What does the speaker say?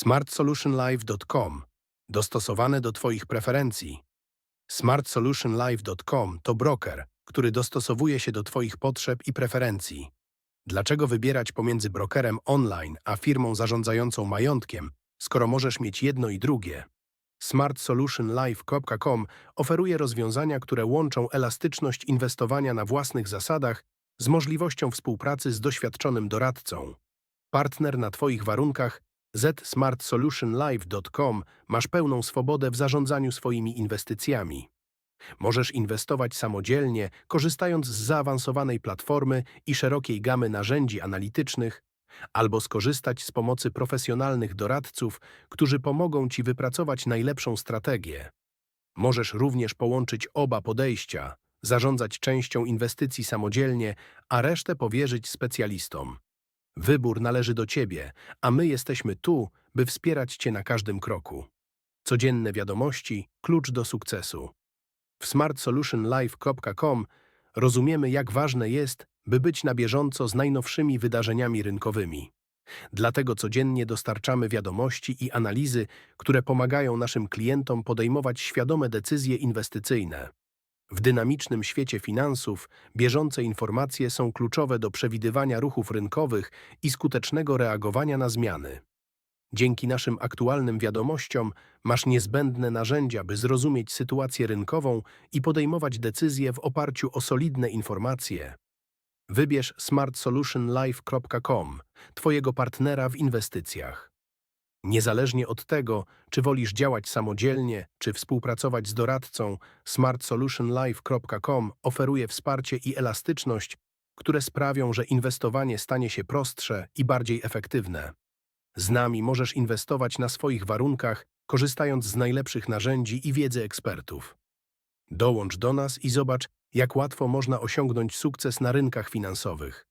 smartsolutionlive.com dostosowane do Twoich preferencji. smartsolutionlive.com to broker, który dostosowuje się do Twoich potrzeb i preferencji. Dlaczego wybierać pomiędzy brokerem online a firmą zarządzającą majątkiem, skoro możesz mieć jedno i drugie? smartsolutionlive.com oferuje rozwiązania, które łączą elastyczność inwestowania na własnych zasadach z możliwością współpracy z doświadczonym doradcą. Partner na Twoich warunkach zsmartsolutionlive.com masz pełną swobodę w zarządzaniu swoimi inwestycjami. Możesz inwestować samodzielnie, korzystając z zaawansowanej platformy i szerokiej gamy narzędzi analitycznych, albo skorzystać z pomocy profesjonalnych doradców, którzy pomogą Ci wypracować najlepszą strategię. Możesz również połączyć oba podejścia, zarządzać częścią inwestycji samodzielnie, a resztę powierzyć specjalistom. Wybór należy do Ciebie, a my jesteśmy tu, by wspierać Cię na każdym kroku. Codzienne wiadomości klucz do sukcesu. W smartsolutionlive.com rozumiemy, jak ważne jest, by być na bieżąco z najnowszymi wydarzeniami rynkowymi. Dlatego codziennie dostarczamy wiadomości i analizy, które pomagają naszym klientom podejmować świadome decyzje inwestycyjne. W dynamicznym świecie finansów bieżące informacje są kluczowe do przewidywania ruchów rynkowych i skutecznego reagowania na zmiany. Dzięki naszym aktualnym wiadomościom masz niezbędne narzędzia, by zrozumieć sytuację rynkową i podejmować decyzje w oparciu o solidne informacje. Wybierz smartsolutionlife.com, Twojego partnera w inwestycjach. Niezależnie od tego, czy wolisz działać samodzielnie, czy współpracować z doradcą, smartsolutionlife.com oferuje wsparcie i elastyczność, które sprawią, że inwestowanie stanie się prostsze i bardziej efektywne. Z nami możesz inwestować na swoich warunkach, korzystając z najlepszych narzędzi i wiedzy ekspertów. Dołącz do nas i zobacz, jak łatwo można osiągnąć sukces na rynkach finansowych.